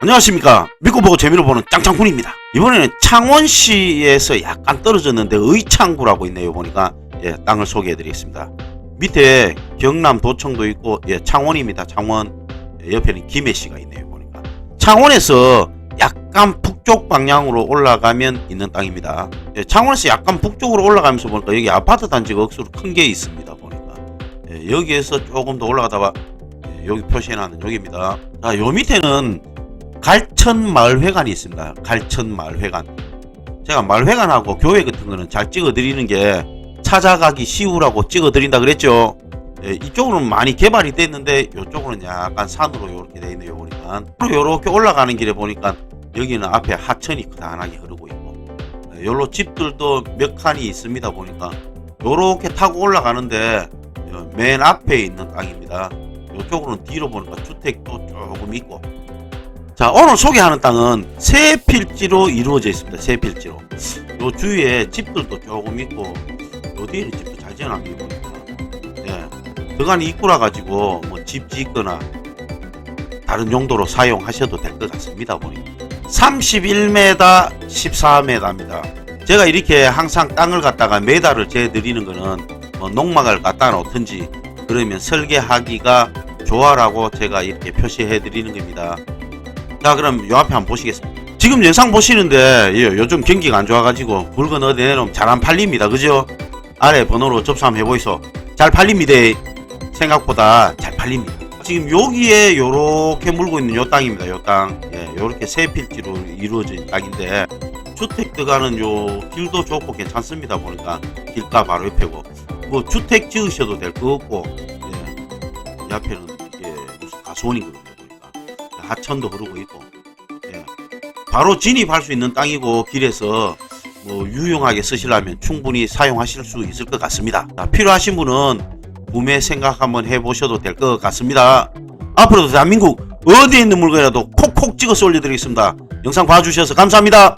안녕하십니까. 믿고 보고 재미로 보는 짱짱군입니다. 이번에는 창원시에서 약간 떨어졌는데 의창구라고 있네요 보니까. 예, 땅을 소개해 드리겠습니다. 밑에 경남 도청도 있고 예, 창원입니다 창원. 예, 옆에는 김해시가 있네요 보니까. 창원에서 약간 북쪽 방향으로 올라가면 있는 땅입니다. 예, 창원에서 약간 북쪽으로 올라가면서 보니까 여기 아파트 단지가 억수로 큰 게 있습니다 보니까. 예, 여기에서 조금 더 올라가다가 예, 여기 표시해놨는 여기입니다. 자요 밑에는 갈천 마을회관이 있습니다. 갈천 마을회관. 제가 마을회관하고 교회 같은 거는 잘 찍어드리는 게 찾아가기 쉬우라고 찍어드린다 그랬죠. 예, 이쪽으로는 많이 개발이 됐는데 이쪽으로는 약간 산으로 이렇게 돼 있네요 보니까 이렇게 올라가는 길에 보니까 여기는 앞에 하천이 크다하게 흐르고 있고 예, 요로 집들도 몇 칸이 있습니다 보니까 요렇게 타고 올라가는데 어, 맨 앞에 있는 땅입니다. 이쪽으로는 뒤로 보니까 주택도 조금 있고 자 오늘 소개하는 땅은 세 필지로 이루어져 있습니다. 세 필지로. 요 주위에 집들도 조금 있고 요 뒤에는 집도 잘 지어놨는 게 보니까 예 들어가는 입구라 가지고 뭐 집 짓거나 다른 용도로 사용하셔도 될 것 같습니다. 보니 31m 14m입니다. 제가 이렇게 항상 땅을 갖다가 메달을 재드리는 거는 뭐 농막을 갖다 놓든지 그러면 설계하기가 좋아라고 제가 이렇게 표시해 드리는 겁니다. 자 그럼 요 앞에 한번 보시겠습니다. 지금 영상 보시는데 예, 요즘 경기가 안 좋아가지고 물건 어디 내놓으면 잘 안 팔립니다. 그죠? 아래 번호로 접수 한번 해보이소. 잘 팔립니다. 생각보다 잘 팔립니다. 지금 여기에 요렇게 물고 있는 요 땅입니다. 요땅. 예, 요렇게 세 필지로 이루어진 땅인데 주택 들어가는 요 길도 좋고 괜찮습니다. 보니까 길가 바로 옆에고. 뭐 주택 지으셔도 될 것 같고 예, 이 앞에는 이게 무슨 가수원이거든요 하천도 흐르고 있고 예. 바로 진입할 수 있는 땅이고 길에서 뭐 유용하게 쓰시려면 충분히 사용하실 수 있을 것 같습니다. 자, 필요하신 분은 구매 생각 한번 해보셔도 될 것 같습니다. 앞으로도 대한민국 어디에 있는 물건이라도 콕콕 찍어서 올려드리겠습니다. 영상 봐주셔서 감사합니다.